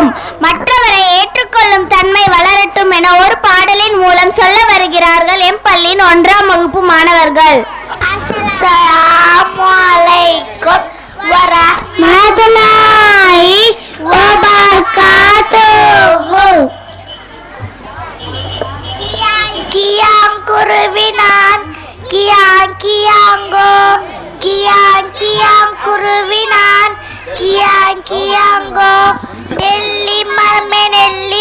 வேண்டும் மற்றவரை ஏற்றுக்கொள்ளும் தன்மை வளரட்டும் என ஒரு பாடலின் மூலம் சொல்ல வருகிறார்கள் எம் பள்ளியின் ஒன்றாம் வகுப்பு மாணவர்கள். Kiang குருவினான் கியாங்கோ Kiang Kiang குருவினான் ¡Kian, Kiango! ¡Del limarme en el!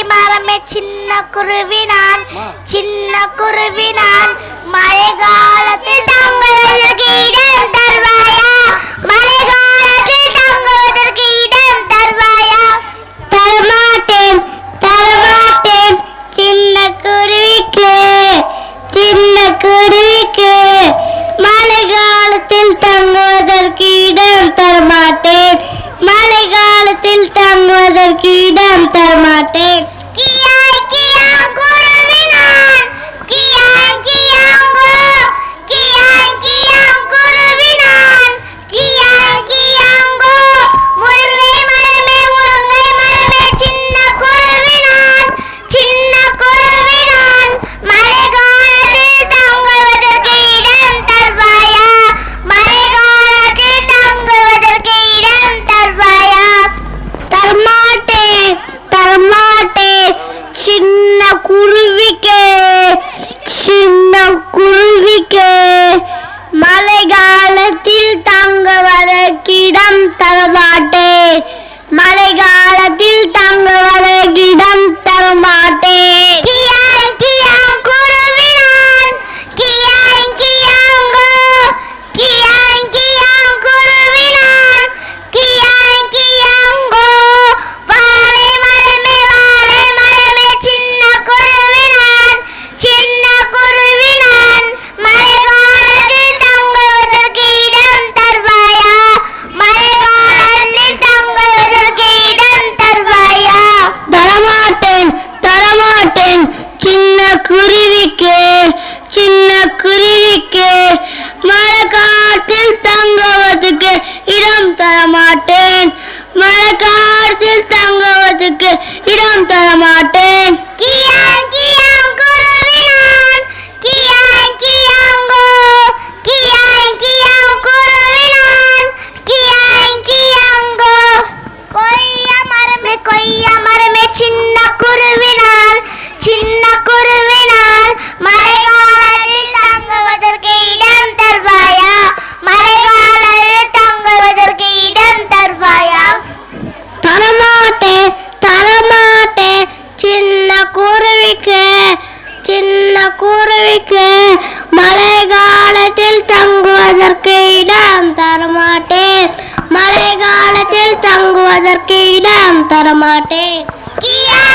কিডাম তার মাঠে கிடம் தரமாட்டேன் மழை காலத்தில் தங்குவதை கிடம். மனைவிக்கு மழை காலத்தில் தங்குவதற்கு இடம் தரமாட்டேன். மழை காலத்தில் தங்குவதற்கு இடம் தரமாட்டேன். கியா!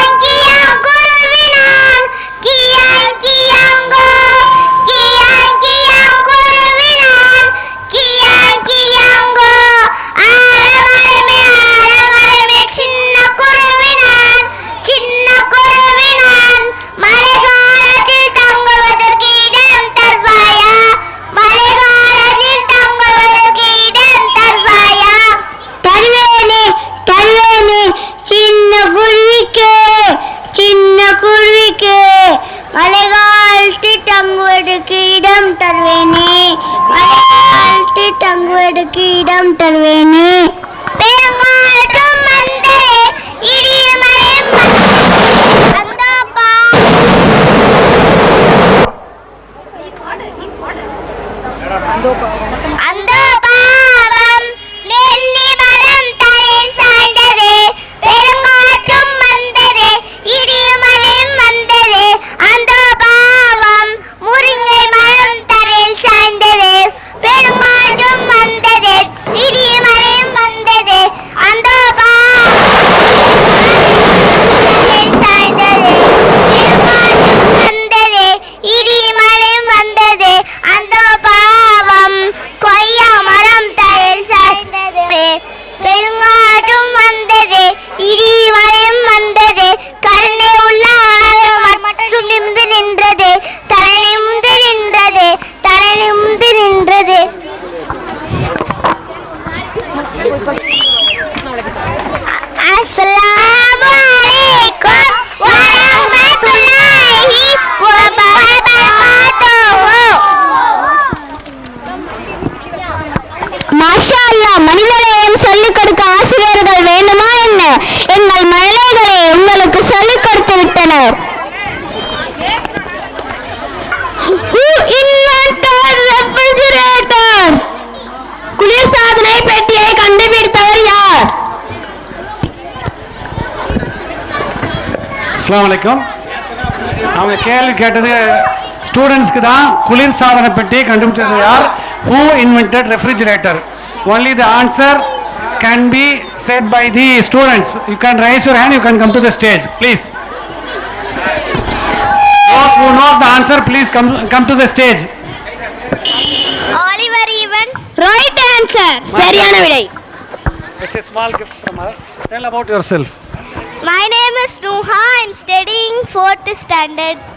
மனிதநேயம் சொல்லிக் கொடுக்க ஆசிரியர்கள் வேண்டுமா என்ன? எங்கள் மழலைகளே உங்களுக்கு சொல்லிக் கொடுத்து விட்டனர். குளிர்சாதனை பெண் அஸ்ஸலாமு அலைக்கும் அவங்க கேள்வி கேட்டது ஸ்டூடெண்ட்ஸ்க்கு தான் குளிர் சாதன பெட்டியை கண்டுபிடிச்சது யார் who invented refrigerator only the answer can be set by the students you can raise your hand you can come to the stage please Those who knows the answer, please come, come to the stage. Oliver even right answer சரியான விடை It's a small gift from us. Tell about yourself. My name is Nuha. I'm studying fourth standard.